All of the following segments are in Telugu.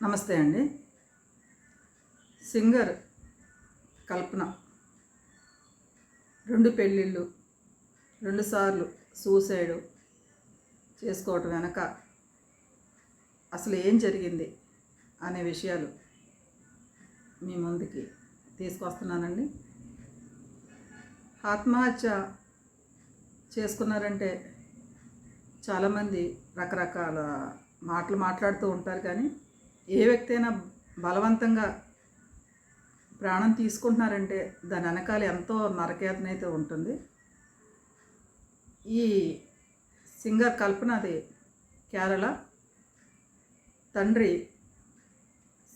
నమస్తే అండి. సింగర్ కల్పన. రెండు పెళ్ళిళ్ళు రెండుసార్లు సూసైడ్ చేసుకోవటం వెనక అసలు ఏం జరిగింది అనే విషయాలు మీ ముందుకి తీసుకొస్తున్నానండి. ఆత్మహత్య చేసుకున్నారంటే చాలామంది రకరకాల మాటలు మాట్లాడుతూ ఉంటారు కానీ ఏ వ్యక్తి అయినా బలవంతంగా ప్రాణం తీసుకుంటున్నారంటే దాని వెనకాల ఎంతో నరకేతన అయితే ఉంటుంది. ఈ సింగర్ కల్పనది కేరళ. తండ్రి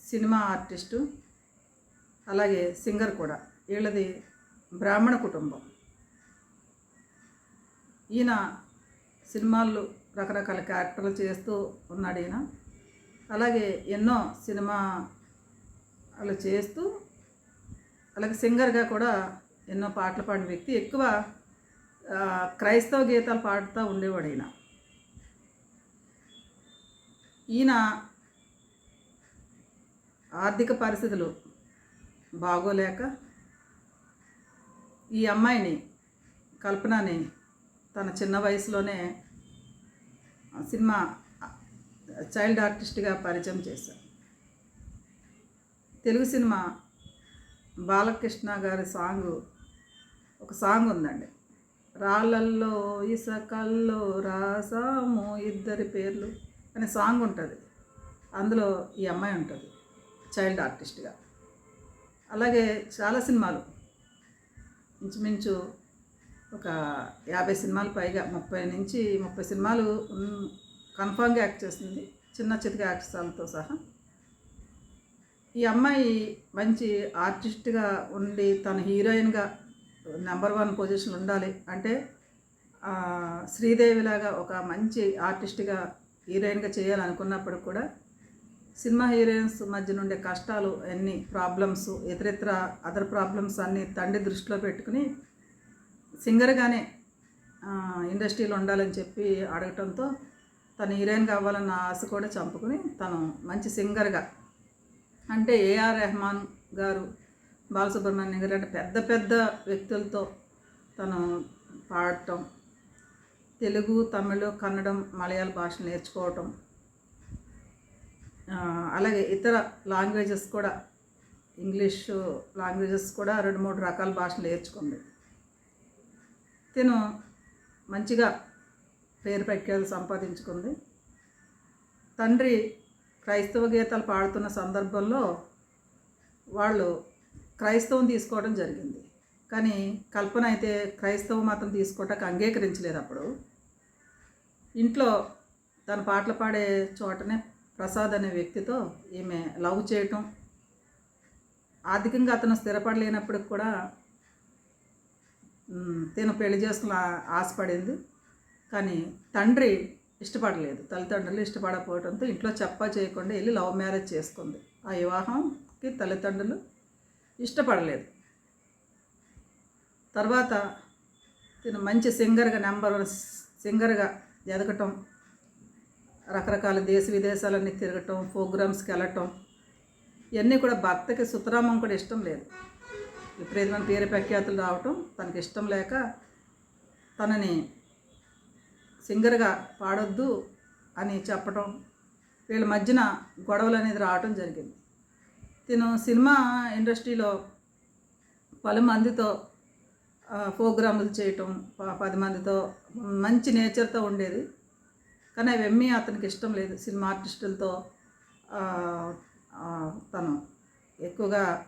సినిమా ఆర్టిస్టు అలాగే సింగర్ కూడా. వీళ్ళది బ్రాహ్మణ కుటుంబం. ఈయన సినిమాల్లో రకరకాల క్యారెక్టర్లు చేస్తూ ఉన్నాడు ఈయన. అలాగే ఎన్నో సినిమాలు చేస్తూ అలాగే సింగర్గా కూడా ఎన్నో పాటలు పాడిన వ్యక్తి. ఎక్కువ క్రైస్తవ గీతాలు పాడుతూ ఉండేవాడు ఈయన. ఈయన ఆర్థిక పరిస్థితులు బాగోలేక ఈ అమ్మాయిని కల్పనని తన చిన్న వయసులోనే సినిమా చైల్డ్ ఆర్టిస్ట్గా పరిచయం చేశారు. తెలుగు సినిమా బాలకృష్ణ గారి సాంగ్ ఒక సాంగ్ ఉందండి. రాళ్ళల్లో ఇసకల్లో రాసాము ఇద్దరి పేర్లు అనే సాంగ్ ఉంటుంది. అందులో ఈ అమ్మాయి ఉంటుంది చైల్డ్ ఆర్టిస్ట్గా. అలాగే చాలా సినిమాలు. ఇంచుమించు ఒక యాభై సినిమాలు పైగా ముప్పై నుంచి ముప్పై సినిమాలు కన్ఫామ్గా యాక్ట్ చేస్తుంది చిన్న చితక యాక్ట్సాలతో సహా. ఈ అమ్మాయి మంచి ఆర్టిస్ట్గా ఉండి తన హీరోయిన్గా నెంబర్ వన్ పొజిషన్ ఉండాలి అంటే శ్రీదేవిలాగా ఒక మంచి ఆర్టిస్ట్గా హీరోయిన్గా చేయాలనుకున్నప్పుడు కూడా సినిమా హీరోయిన్స్ మధ్య నుండే కష్టాలు అన్ని ప్రాబ్లమ్స్ ఇతరితర అదర్ ప్రాబ్లమ్స్ అన్నీ తండ్రి దృష్టిలో పెట్టుకుని సింగర్గానే ఇండస్ట్రీలో ఉండాలని చెప్పి అడగటంతో తను హీరోయిన్ కావాలన్న ఆశ కూడా చంపుకుని తను మంచి సింగర్గా అంటే ఏఆర్ రెహమాన్ గారు బాలసుబ్రహ్మణ్యం గారు అంటే పెద్ద పెద్ద వ్యక్తులతో తను పాడటం తెలుగు తమిళ కన్నడం మలయాళ భాష నేర్చుకోవటం అలాగే ఇతర లాంగ్వేజెస్ కూడా ఇంగ్లీష్ లాంగ్వేజెస్ కూడా రెండు మూడు రకాల భాషలు నేర్చుకుంది. తిను మంచిగా పేరు ప్రఖ్యాతి సంపాదించుకుంది. తండ్రి క్రైస్తవ గీతాలు పాడుతున్న సందర్భంలో వాళ్ళు క్రైస్తవం తీసుకోవడం జరిగింది. కానీ కల్పన అయితే క్రైస్తవ మతం తీసుకోవటానికి అంగీకరించలేదు అప్పుడు. ఇంట్లో తన పాటలు పాడే చోటనే ప్రసాద్ అనే వ్యక్తితో ఈమె లవ్ చేయటం ఆర్థికంగా అతను స్థిరపడలేనప్పటికి కూడా తను తిను పెళ్ళి చేసుకుని ఆశపడింది. కానీ తండ్రి ఇష్టపడలేదు. తల్లిదండ్రులు ఇష్టపడకపోవడంతో ఇంట్లో చెప్పా చేయకుండా వెళ్ళి లవ్ మ్యారేజ్ చేసుకుంది. ఆ వివాహంకి తల్లిదండ్రులు ఇష్టపడలేదు. తర్వాత తిను మంచి సింగర్గా నెంబర్ వన్ సింగర్గా ఎదగటం రకరకాల దేశ విదేశాలన్నీ తిరగటం ప్రోగ్రామ్స్కి వెళ్ళటం ఇవన్నీ కూడా భర్తకి సుతరామం కూడా ఇష్టం లేదు. విపరీతమైన పేరు ప్రఖ్యాతులు రావటం తనకి ఇష్టం లేక తనని సింగర్గా పాడొద్దు అని చెప్పటం వీళ్ళ మధ్యన గొడవలు అనేది రావటం జరిగింది. తిను సినిమా ఇండస్ట్రీలో పలు మందితో ప్రోగ్రాములు చేయటం ప- పది మందితో మంచి నేచర్తో ఉండేది. కానీ అవన్నీ అతనికి ఇష్టం లేదు. సినిమా ఆర్టిస్టులతో తను ఎక్కువగా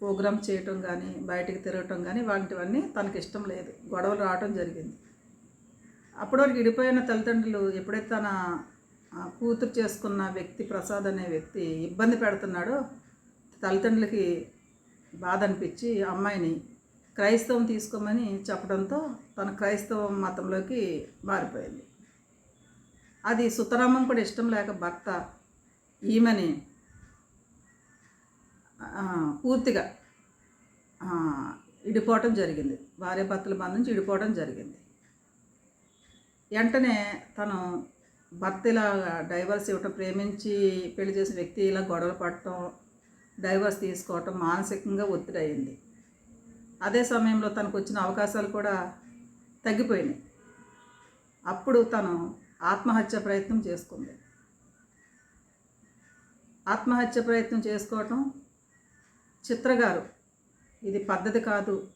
ప్రోగ్రామ్ చేయటం కానీ బయటికి తిరగటం కానీ వాటివన్నీ తనకి ఇష్టం లేదు. గొడవలు రావటం జరిగింది. అప్పటివరకు విడిపోయిన తల్లిదండ్రులు ఎప్పుడైతే తన కూతురు చేసుకున్న వ్యక్తి ప్రసాద్ అనే వ్యక్తి ఇబ్బంది పెడుతున్నాడో తల్లిదండ్రులకి బాధ అనిపించి అమ్మాయిని క్రైస్తవం తీసుకోమని చెప్పడంతో తన క్రైస్తవ మతంలోకి మారిపోయింది. అది సుతరామం కూడా ఇష్టం లేక భర్త ఈమెని పూర్తిగా ఇడిపోవటం జరిగింది. భార్య భర్తల బంధం నుంచి ఇడిపోవడం జరిగింది. వెంటనే తను భర్త ఇలా డైవర్స్ ఇవ్వటం ప్రేమించి పెళ్ళి చేసిన వ్యక్తి ఇలా గొడవలు పడటం డైవర్స్ తీసుకోవటం మానసికంగా ఒత్తిడి అయింది. అదే సమయంలో తనకు వచ్చిన అవకాశాలు కూడా తగ్గిపోయినాయి. అప్పుడు తను ఆత్మహత్య ప్రయత్నం చేసుకుంది. ఆత్మహత్య ప్రయత్నం చేసుకోవటం చిత్రగారు ఇది పద్ధతి కాదు.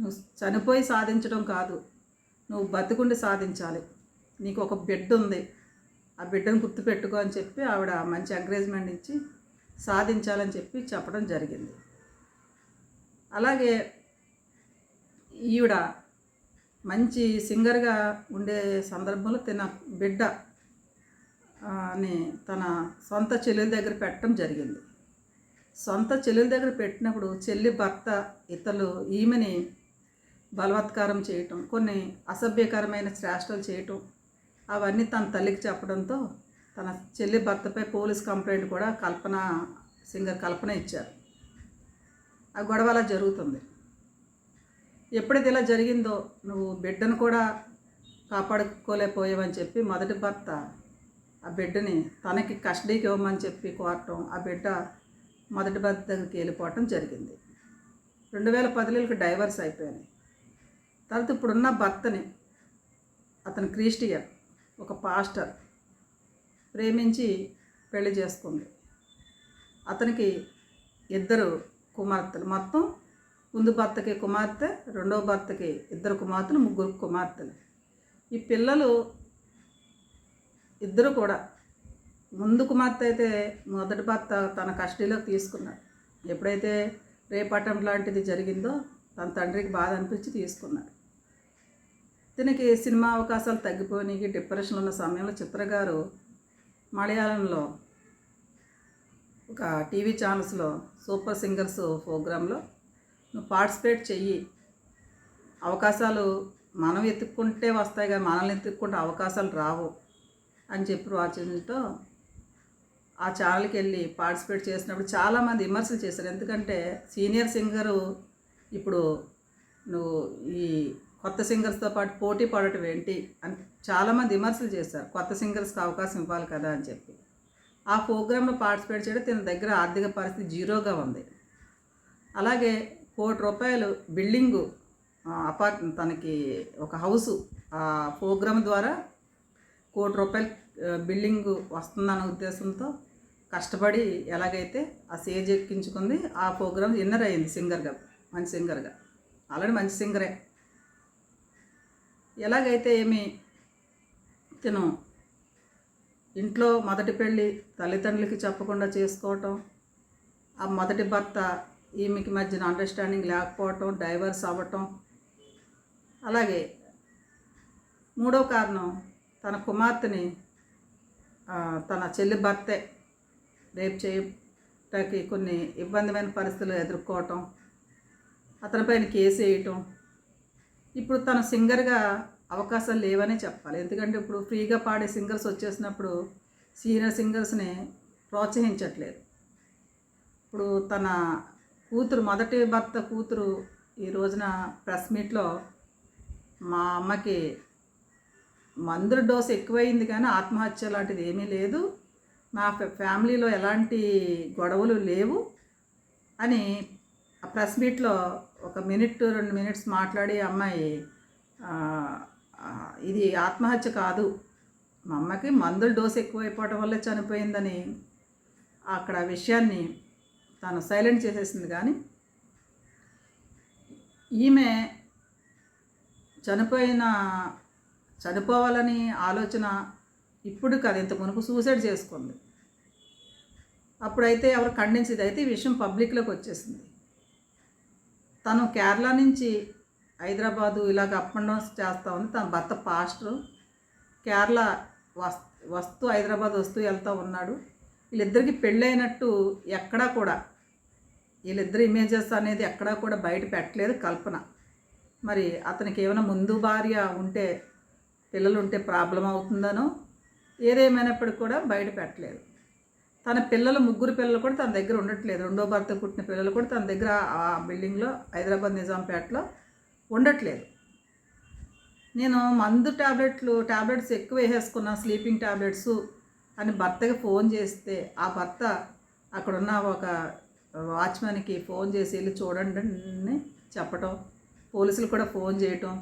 నువ్వు చనిపోయి సాధించడం కాదు. నువ్వు బతుకుండి సాధించాలి. నీకు ఒక బిడ్డ ఉంది. ఆ బిడ్డను గుర్తుపెట్టుకో అని చెప్పి ఆవిడ మంచి ఎంకరేజ్మెంట్ ఇచ్చి సాధించాలని చెప్పి చెప్పడం జరిగింది. అలాగే ఈవిడ మంచి సింగర్గా ఉండే సందర్భంలో తన బిడ్డ అని తన సొంత చెల్లెల దగ్గర పెట్టడం జరిగింది. సొంత చెల్లెల దగ్గర పెట్టినప్పుడు చెల్లి భర్త ఇతరులు ఈమెని బలవత్కారం చేయటం కొన్ని అసభ్యకరమైన శ్రేష్టలు చేయటం అవన్నీ తన తల్లికి చెప్పడంతో తన చెల్లి భర్తపై పోలీస్ కంప్లైంట్ కూడా కల్పన సింగర్ కల్పన ఇచ్చారు. ఆ గొడవ అలా జరుగుతుంది. ఎప్పుడైతే ఇలా జరిగిందో నువ్వు బిడ్డను కూడా కాపాడుకోలేకపోయావని చెప్పి మొదటి భర్త ఆ బిడ్డని తనకి కస్టడీకి ఇవ్వమని చెప్పి కోరటం ఆ బిడ్డ మొదటి భర్త దగ్గరికి వెళ్ళిపోవటం జరిగింది. రెండు వేల పదిలోకి డైవర్స్ అయిపోయాయి తర్వాత ఇప్పుడున్న భర్తని అతను క్రిస్టియన్. ఒక పాస్టర్ ప్రేమించి పెళ్ళి చేసుకుంది. అతనికి ఇద్దరు కుమార్తెలు. మొత్తం ముందు భర్తకి కుమార్తె రెండవ భర్తకి ఇద్దరు కుమార్తెలు ముగ్గురు కుమార్తెలు. ఈ పిల్లలు ఇద్దరు కూడా ముందు కుమార్తె అయితే మొదటి భర్త తన కస్టడీలోకి తీసుకున్నాడు. ఎప్పుడైతే రేపటం లాంటిది జరిగిందో తన తండ్రికి బాధ అనిపించి తీసుకున్నాడు. ఇతనికి సినిమా అవకాశాలు తగ్గిపోయి డిప్రెషన్ ఉన్న సమయంలో చిత్ర గారు మలయాళంలో ఒక టీవీ ఛానల్స్లో సూపర్ సింగర్స్ ప్రోగ్రాంలో నువ్వు పార్టిసిపేట్ చెయ్యి. అవకాశాలు మనం ఎత్తుక్కుంటే వస్తాయి కానీ మనల్ని ఎత్తుక్కుంటే అవకాశాలు రావు అని చెప్పి వాచించడంతో ఆ ఛానల్కి వెళ్ళి పార్టిసిపేట్ చేసినప్పుడు చాలామంది విమర్శలు చేశారు. ఎందుకంటే సీనియర్ సింగరు ఇప్పుడు నువ్వు ఈ కొత్త సింగర్స్తో పాటు పోటీ పడటం ఏంటి అని చాలామంది విమర్శలు చేశారు. కొత్త సింగర్స్కి అవకాశం ఇవ్వాలి కదా అని చెప్పి. ఆ ప్రోగ్రాంలో పార్టిసిపేట్ చేయడం తన దగ్గర ఆర్థిక పరిస్థితి జీరోగా ఉంది. అలాగే కోటి రూపాయలు బిల్డింగు అపార్ట్ తనకి ఒక హౌసు ఆ ప్రోగ్రాం ద్వారా కోటి రూపాయలు ఆ, బిల్డింగ్ వస్తుందన్న ఉద్దేశంతో కష్టపడి ఎలాగైతే ఆ సేజ్ ఎక్కించుకుంది ఆ ప్రోగ్రాం విన్నర్ అయింది సింగర్గా మంచి సింగర్గా. ఆల్రెడీ మంచి సింగరే. ఎలాగైతే ఏమి తిను ఇంట్లో మొదటి పెళ్ళి తల్లిదండ్రులకి చెప్పకుండా చేసుకోవటం ఆ మొదటి భర్త ఈమెకి మధ్యన అండర్స్టాండింగ్ లేకపోవటం డైవర్స్ అవ్వటం. అలాగే మూడో కారణం తన కుమార్తెని తన చెల్లి భర్తే రేపు చేయటానికి కొన్ని ఇబ్బందిమైన పరిస్థితులు ఎదుర్కోవటం అతనిపైన కేసు వేయటం ఇప్పుడు తను సింగర్గా అవకాశాలు లేవనే చెప్పాలి. ఎందుకంటే ఇప్పుడు ఫ్రీగా పాడే సింగర్స్ వచ్చేసినప్పుడు సీనియర్ సింగర్స్ని ప్రోత్సహించట్లేదు. ఇప్పుడు తన కూతురు మొదటి భర్త కూతురు ఈ రోజున ప్రెస్ మీట్లో మా అమ్మకి మందుల డోసు ఎక్కువైంది కానీ ఆత్మహత్య లాంటిది ఏమీ లేదు. మా ఫ్యా- ఫ్యామిలీలో ఎలాంటి గొడవలు లేవు అని ఆ ప్రెస్ మీట్లో ఒక మినిట్ రెండు మినిట్స్ మాట్లాడి అమ్మాయి ఇది ఆత్మహత్య కాదు. మా అమ్మకి మందుల డోసు ఎక్కువైపోవటం వల్ల చనిపోయిందని అక్కడ విషయాన్ని తాను సైలెంట్ చేసేసింది. కానీ ఈమె చనిపోయిన చనిపోవాలని ఆలోచన ఇప్పుడు కాదు. ఇంత మునుపు సూసైడ్ చేసుకుంది. అప్పుడైతే ఎవరు ఖండించేది అయితే ఈ విషయం పబ్లిక్లోకి వచ్చేసింది. తను కేరళ నుంచి హైదరాబాదు ఇలాగ అప్ అండ్ డౌన్స్ చేస్తూ ఉంది. తన భర్త పాస్టర్. కేరళ వస్ వస్తూ హైదరాబాద్ వస్తూ వెళ్తూ ఉన్నాడు. వీళ్ళిద్దరికి పెళ్ళైనట్టు ఎక్కడా కూడా వీళ్ళిద్దరు ఇమేజెస్ అనేది ఎక్కడా కూడా బయట పెట్టలేదు కల్పన. మరి అతనికి ఏమైనా ముందు భార్య ఉంటే పిల్లలు ఉంటే ప్రాబ్లం అవుతుందనో ఏదేమైనప్పటికీ కూడా బయట పెట్టలేదు. తన పిల్లలు ముగ్గురు పిల్లలు కూడా తన దగ్గర ఉండట్లేదు. రెండో భర్త పుట్టిన పిల్లలు కూడా తన దగ్గర ఆ బిల్డింగ్లో హైదరాబాద్ నిజాంపేటలో ఉండట్లేదు. నేను మందు ట్యాబ్లెట్లు ట్యాబ్లెట్స్ ఎక్కువ వేసేసుకున్నా స్లీపింగ్ ట్యాబ్లెట్స్ అని భర్తకి ఫోన్ చేస్తే ఆ భర్త అక్కడున్న ఒక వాచ్మెన్కి ఫోన్ చేసి వెళ్ళి చూడండి అని చెప్పటం పోలీసులు కూడా ఫోన్ చేయటం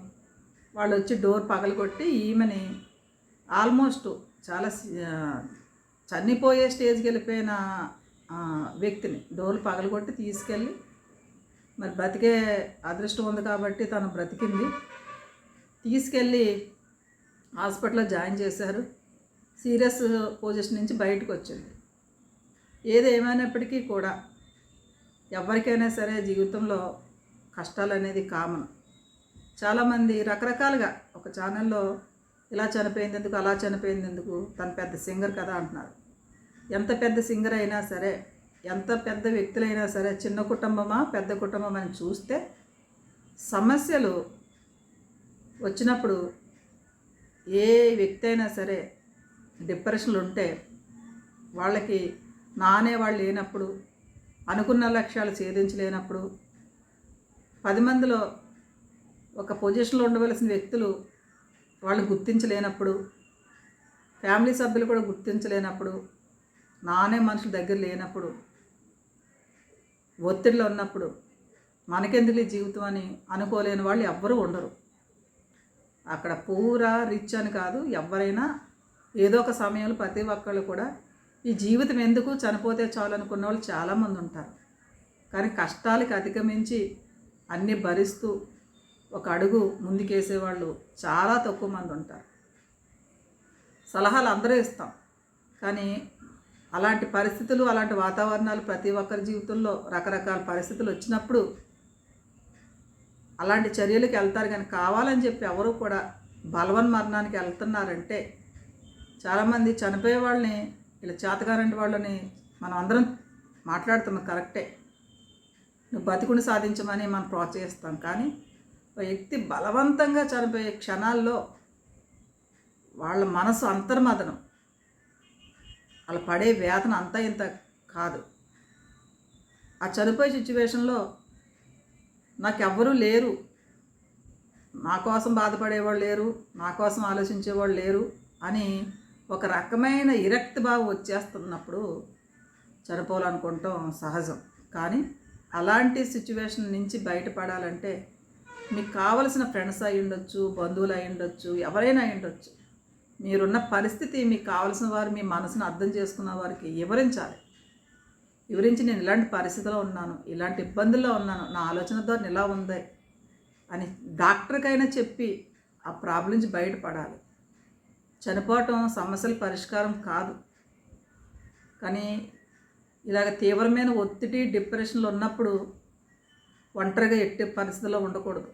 వాళ్ళు వచ్చి డోర్ పగలగొట్టి ఈమెని ఆల్మోస్ట్ చాలా చనిపోయే స్టేజ్కి వెళ్ళిపోయిన వ్యక్తిని డోర్లు పగలగొట్టి తీసుకెళ్ళి మరి బ్రతికే అదృష్టం ఉంది కాబట్టి తను బ్రతికింది. తీసుకెళ్ళి హాస్పిటల్లో జాయిన్ చేశారు. సీరియస్ పొజిషన్ నుంచి బయటకు వచ్చింది ఏది ఏమైనప్పటికీ కూడా ఎవరికైనా సరే జీవితంలో కష్టాలు అనేది కామన్. చాలామంది రకరకాలుగా ఒక ఛానల్లో ఇలా చనిపోయింది ఎందుకు అలా చనిపోయింది ఎందుకు తను పెద్ద సింగర్ కదా అంటున్నారు. ఎంత పెద్ద సింగర్ అయినా సరే ఎంత పెద్ద వ్యక్తులైనా సరే చిన్న కుటుంబమా పెద్ద కుటుంబం అని చూస్తే సమస్యలు వచ్చినప్పుడు ఏ వ్యక్తి అయినా సరే డిప్రెషన్లు ఉంటే వాళ్ళకి నానే వాళ్ళు లేనప్పుడు అనుకున్న లక్ష్యాలు ఛేదించలేనప్పుడు పది మందిలో ఒక పొజిషన్లో ఉండవలసిన వ్యక్తులు వాళ్ళు గుర్తించలేనప్పుడు ఫ్యామిలీ సభ్యులు కూడా గుర్తించలేనప్పుడు నానే మనుషుల దగ్గర లేనప్పుడు ఒత్తిడిలో ఉన్నప్పుడు మనకెందుకు ఈ జీవితం అని అనుకోలేని వాళ్ళు ఎవ్వరూ ఉండరు. అక్కడ పూరా రిచ్ అని కాదు ఎవరైనా ఏదో ఒక సమయంలో ప్రతి ఒక్కళ్ళు కూడా ఈ జీవితం ఎందుకు చనిపోతే చాలు అనుకున్న వాళ్ళు చాలామంది ఉంటారు. కానీ కష్టాలకి అధిగమించి అన్నీ భరిస్తూ ఒక అడుగు ముందుకేసేవాళ్ళు చాలా తక్కువ మంది ఉంటారు. సలహాలు అందరూ ఇస్తాం. కానీ అలాంటి పరిస్థితులు అలాంటి వాతావరణాలు ప్రతి ఒక్కరి జీవితంలో రకరకాల పరిస్థితులు వచ్చినప్పుడు అలాంటి చర్యలకు వెళ్తారు. కానీ కావాలని చెప్పి ఎవరు కూడా బలవన్ మరణానికి వెళ్తున్నారంటే చాలామంది చనిపోయే వాళ్ళని ఇలా చేతగారంటి వాళ్ళని మనం అందరం మాట్లాడుతున్నాం కరెక్టే. నువ్వు బతికుని సాధించమని మనం ప్రోత్సహిస్తాం. కానీ వ్యక్తి బలవంతంగా చనిపోయే క్షణాల్లో వాళ్ళ మనసు అంతర్మదనం. వాళ్ళు పడే వేతన అంతా ఇంత కాదు. ఆ చనిపోయే సిచ్యువేషన్లో నాకెవ్వరూ లేరు. నా కోసం బాధపడేవాళ్ళు లేరు. నా కోసం ఆలోచించేవాళ్ళు లేరు అని ఒక రకమైన ఇరక్తి భావం వచ్చేస్తున్నప్పుడు చనిపోవాలనుకుంటాం సహజం. కానీ అలాంటి సిచ్యువేషన్ నుంచి బయటపడాలంటే మీకు కావలసిన ఫ్రెండ్స్ అయి ఉండొచ్చు బంధువులు అయి ఉండొచ్చు ఎవరైనా అయి ఉండొచ్చు. మీరున్న పరిస్థితి మీకు కావలసిన వారు మీ మనసును అర్థం చేసుకున్న వారికి వివరించాలి. వివరించి నేను ఇలాంటి పరిస్థితిలో ఉన్నాను ఇలాంటి ఇబ్బందుల్లో ఉన్నాను నా ఆలోచన ద్వారా ఇలా ఉంది అని డాక్టర్కైనా చెప్పి ఆ ప్రాబ్లం నుంచి బయటపడాలి. చనిపోవటం సమస్యల పరిష్కారం కాదు. కానీ ఇలాగ తీవ్రమైన ఒత్తిడి డిప్రెషన్లు ఉన్నప్పుడు ఒంటరిగా ఎట్టి పరిస్థితుల్లో ఉండకూడదు.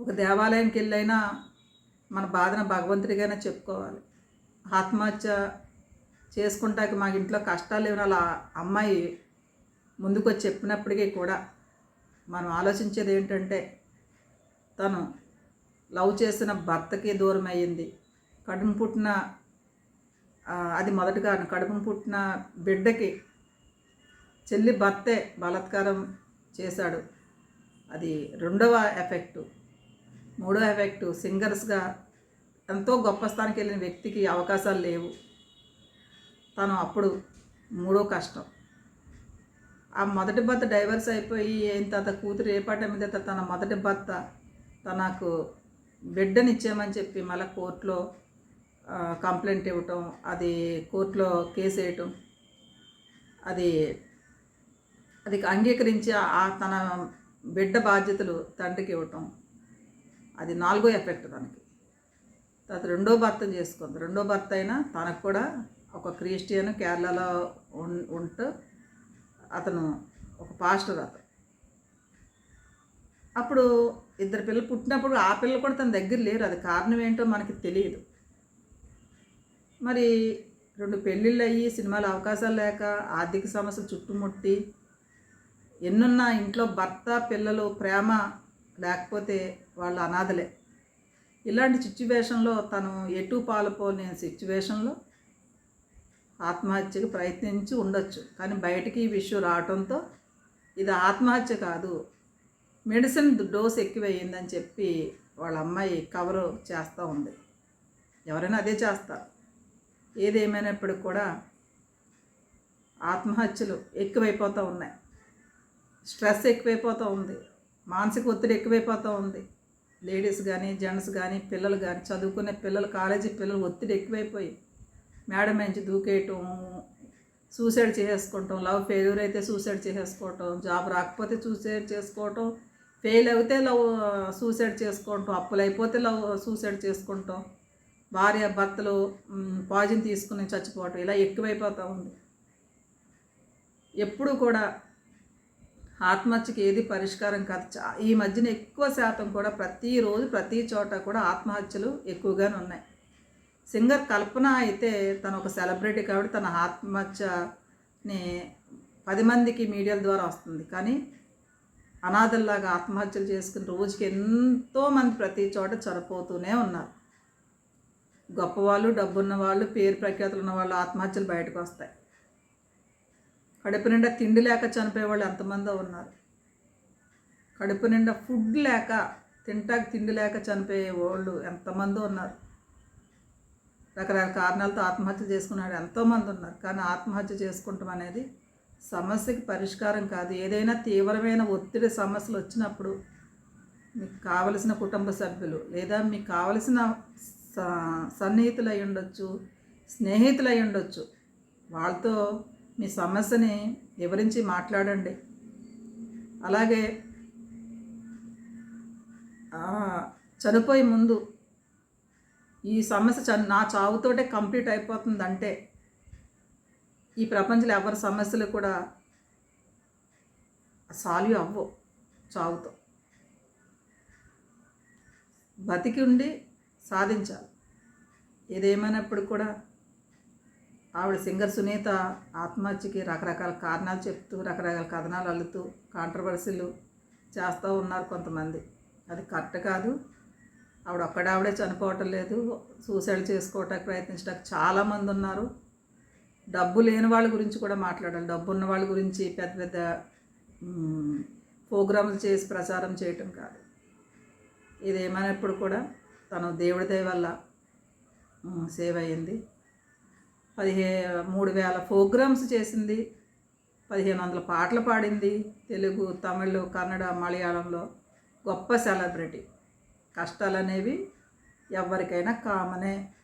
ఒక దేవాలయంకి వెళ్ళైనా మన బాధను భగవంతుడికైనా చెప్పుకోవాలి. ఆత్మహత్య చేసుకుంటాక మా ఇంట్లో కష్టాలు ఏమైనా అలా అమ్మాయి ముందుకు వచ్చి చెప్పినప్పటికీ కూడా మనం ఆలోచించేది ఏంటంటే తను లవ్ చేసిన భర్తకి దూరం అయ్యింది. కడుపు పుట్టిన అది మొదటిగా కడుపు పుట్టిన బిడ్డకి చెల్లి భర్తే బలాత్కారం చేశాడు. అది రెండవ ఎఫెక్టు. మూడో ఎఫెక్టు సింగర్స్గా ఎంతో గొప్ప స్థానికి వెళ్ళిన వ్యక్తికి అవకాశాలు లేవు. తను అప్పుడు మూడో కష్టం. ఆ మొదటి భర్త డైవర్స్ అయిపోయి అయిన తర్వాత కూతురు ఏ పాట మీద తన మొదటి భర్త తనకు బిడ్డనిచ్చామని చెప్పి మళ్ళీ కోర్టులో కంప్లైంట్ ఇవ్వటం అది కోర్టులో కేసు వేయటం అది అది అంగీకరించి ఆ తన బిడ్డ బాధ్యతలు తండ్రికి ఇవ్వటం. అది నాలుగో ఎఫెక్ట్ తనకి. తర్వాత రెండో భర్త చేసుకుంది రెండో భర్త అయినా తనకు కూడా ఒక క్రిస్టియన్ కేరళలో ఉన్ ఉంటూ అతను ఒక పాస్టర్ అతను. అప్పుడు ఇద్దరు పిల్లలు పుట్టినప్పుడు ఆ పిల్లలు కూడా తన దగ్గర లేరు. అది కారణం ఏంటో మనకి తెలియదు. మరి రెండు పెళ్ళిళ్ళు అయ్యి సినిమాలు అవకాశాలు లేక ఆర్థిక సమస్యలు చుట్టుముట్టి ఎన్నున్నా ఇంట్లో భర్త పిల్లలు ప్రేమ లేకపోతే వాళ్ళు అనాథలే. ఇలాంటి సిచ్యువేషన్లో తను ఎటు పాలుపోని సిచ్యువేషన్లో ఆత్మహత్యకు ప్రయత్నించి ఉండొచ్చు. కానీ బయటికి ఈ విషయం రావడంతో ఇది ఆత్మహత్య కాదు మెడిసిన్ డోస్ ఎక్కువయ్యిందని చెప్పి వాళ్ళ అమ్మాయి కవరు చేస్తూ ఉంది. ఎవరైనా అదే చేస్తారు. ఏదేమైనప్పటికి కూడా ఆత్మహత్యలు ఎక్కువైపోతూ ఉన్నాయి. స్ట్రెస్ ఎక్కువైపోతూ ఉంది. మానసిక ఒత్తిడి ఎక్కువైపోతూ ఉంది. లేడీస్ కానీ జెంట్స్ కానీ పిల్లలు కానీ చదువుకునే పిల్లలు కాలేజీ పిల్లలు ఒత్తిడి ఎక్కువైపోయి మేడం నుంచి దూకేయటం సూసైడ్ చేసేసుకోవటం లవ్ ఫెయిల్యూర్ అయితే సూసైడ్ చేసేసుకోవటం జాబ్ రాకపోతే సూసైడ్ చేసుకోవటం ఫెయిల్ అయితే లవ్ సూసైడ్ చేసుకోవటం అప్పులు అయిపోతే లవ్ సూసైడ్ చేసుకుంటాం. భార్య భర్తలు పాయిజన్ తీసుకుని చచ్చిపోవటం ఇలా ఎక్కువైపోతూ ఉంది. ఎప్పుడు కూడా ఆత్మహత్యకి ఏది పరిష్కారం కాదు. ఈ మధ్యన ఎక్కువ శాతం కూడా ప్రతిరోజు ప్రతి చోట కూడా ఆత్మహత్యలు ఎక్కువగానే ఉన్నాయి. సింగర్ కల్పన అయితే తను ఒక సెలబ్రిటీ కాబట్టి తన ఆత్మహత్యని పది మందికి మీడియాల ద్వారా వస్తుంది. కానీ అనాథల్లాగా ఆత్మహత్యలు చేసుకుని రోజుకి ఎంతో మంది ప్రతి చోట చనిపోతూనే ఉన్నారు. గొప్పవాళ్ళు డబ్బున్న వాళ్ళు పేరు ప్రఖ్యాతులు ఉన్న వాళ్ళు ఆత్మహత్యలు బయటకు వస్తాయి. కడుపు నిండా తిండి లేక చనిపోయే వాళ్ళు ఎంతమందో ఉన్నారు. కడుపు నిండా ఫుడ్ లేక తింటాక తిండి లేక చనిపోయే వాళ్ళు ఎంతమందో ఉన్నారు. రకరకాల కారణాలతో ఆత్మహత్య చేసుకున్నాడు ఎంతోమంది ఉన్నారు. కానీ ఆత్మహత్య చేసుకుంటాం అనేది సమస్యకి పరిష్కారం కాదు. ఏదైనా తీవ్రమైన ఒత్తిడి సమస్యలు వచ్చినప్పుడు మీకు కావలసిన కుటుంబ సభ్యులు లేదా మీకు కావలసిన సన్నిహితులు అయి ఉండొచ్చు స్నేహితులు అయి ఉండొచ్చు వాళ్ళతో మీ సమస్యని వివరించి మాట్లాడండి. అలాగే చనిపోయే ముందు ఈ సమస్య చ నా చావుతోటే కంప్లీట్ అయిపోతుందంటే ఈ ప్రపంచంలో ఎవరి సమస్యలు కూడా సాల్వ్ అవ్వవు చావుతో. బతికి ఉండి సాధించాలి. ఏదేమైనప్పుడు కూడా ఆవిడ సింగర్ సునీత ఆత్మహత్యకి రకరకాల కారణాలు చెప్తూ రకరకాల కథనాలు అల్లుతూ కాంట్రవర్సీలు చేస్తూ ఉన్నారు కొంతమంది. అది కరెక్ట్ కాదు. ఆవిడ ఒక్కడావిడే చనిపోవటం లేదు. సూసైడ్ చేసుకోవటానికి ప్రయత్నించడానికి చాలామంది ఉన్నారు. డబ్బు లేని వాళ్ళ గురించి కూడా మాట్లాడాలి. డబ్బు ఉన్న వాళ్ళ గురించి పెద్ద పెద్ద ప్రోగ్రాములు చేసి ప్రచారం చేయటం కాదు. ఇది ఏమైనప్పుడు కూడా తను దేవుడి దయ వల్ల సేవ్ అయ్యింది. పదిహే మూడు వేల ప్రోగ్రామ్స్ చేసింది. పదిహేను వందల పాటలు పాడింది. తెలుగు తమిళ్ కన్నడ మలయాళంలో గొప్ప సెలబ్రిటీ. కష్టాలు అనేవి ఎవరికైనా కామనే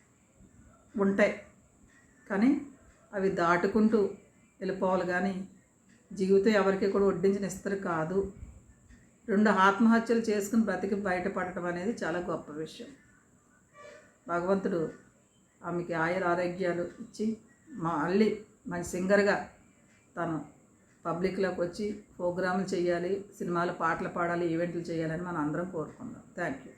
ఉంటాయి. కానీ అవి దాటుకుంటూ వెళ్ళిపోవాలి కానీ జీవితం ఎవరికి కూడా వడ్డించిన ఇస్తారు కాదు. రెండు ఆత్మహత్యలు చేసుకుని బ్రతికి బయటపడటం అనేది చాలా గొప్ప విషయం. భగవంతుడు ఆమెకి ఆయుర ఆరోగ్యాలు ఇచ్చి మళ్ళీ మంచి సింగర్గా తను పబ్లిక్లోకి వచ్చి ప్రోగ్రాములు చేయాలి సినిమాలు పాటలు పాడాలి ఈవెంట్లు చేయాలని మనం అందరం కోరుకుందాం. Thank you